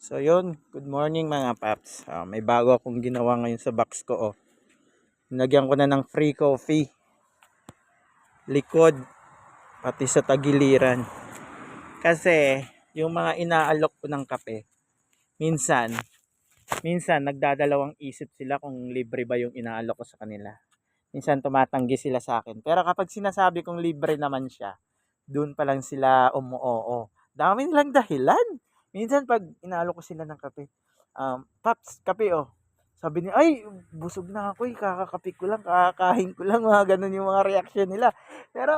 So yun, good morning mga paps. Ah, may bago akong ginawa ngayon sa box ko. Oh. Nilagyan ko na ng free coffee. Likod, pati sa tagiliran. Kasi yung mga inaalok ko ng kape, minsan, minsan nagdadalawang isip sila kung libre ba yung inaalok ko sa kanila. Minsan tumatanggi sila sa akin. Pero kapag sinasabi kong libre naman siya, doon pa lang sila umuoo. Dami nilang dahilan. Minsan pag inaalok ko sila ng kape, um, Paps, kape oh. Sabi niya, ay, busog na ako eh, kakakape ko lang, kakakain ko lang, mga ganun yung mga reaction nila. Pero,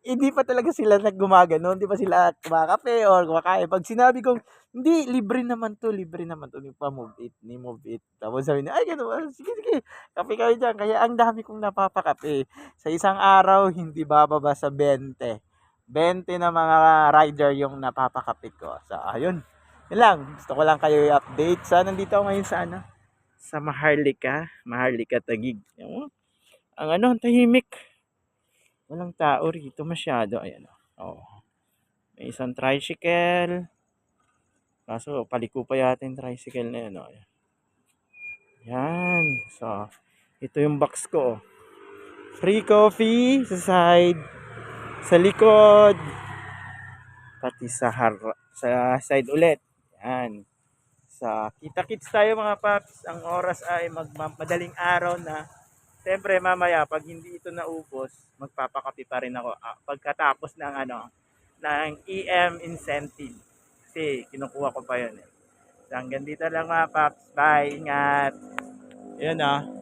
hindi pa talaga sila naggumagano, hindi pa sila kumakape or kumakain. Pag sinabi kong, hindi, libre naman to, libre naman to, ni pa move it, ni move it. Tapos sabi niya, ay, ganun, sige, sige, kape kayo dyan. Kaya ang dami kong napapakape. Sa isang araw, hindi bababa sa 20. 20 na mga rider yung napapakape ko. So, ayun. Yun lang. Gusto ko lang kayo i-update. So, nandito ako ngayon sa ano? Sa Maharlika. Maharlika Tagig. Mo. Ang ano, tahimik. Walang tao rito masyado. Ayan. Oh. May isang tricycle. Kaso, paliko pa yata yung tricycle na yun. Oh. Yan. So, ito yung box ko. oh. Free coffee sa side sa likod. Pati sa har sa side ulit. Yan. Sa kita kits tayo mga paps. Ang oras ay magmadaling araw na. Siyempre mamaya pag hindi ito naubos magpapakapi pa rin ako. Ah, pagkatapos ng ano ng EM incentive. Kasi kinukuha ko pa yun eh. so, hanggang dito lang mga paps. Bye. Ingat. Yun ah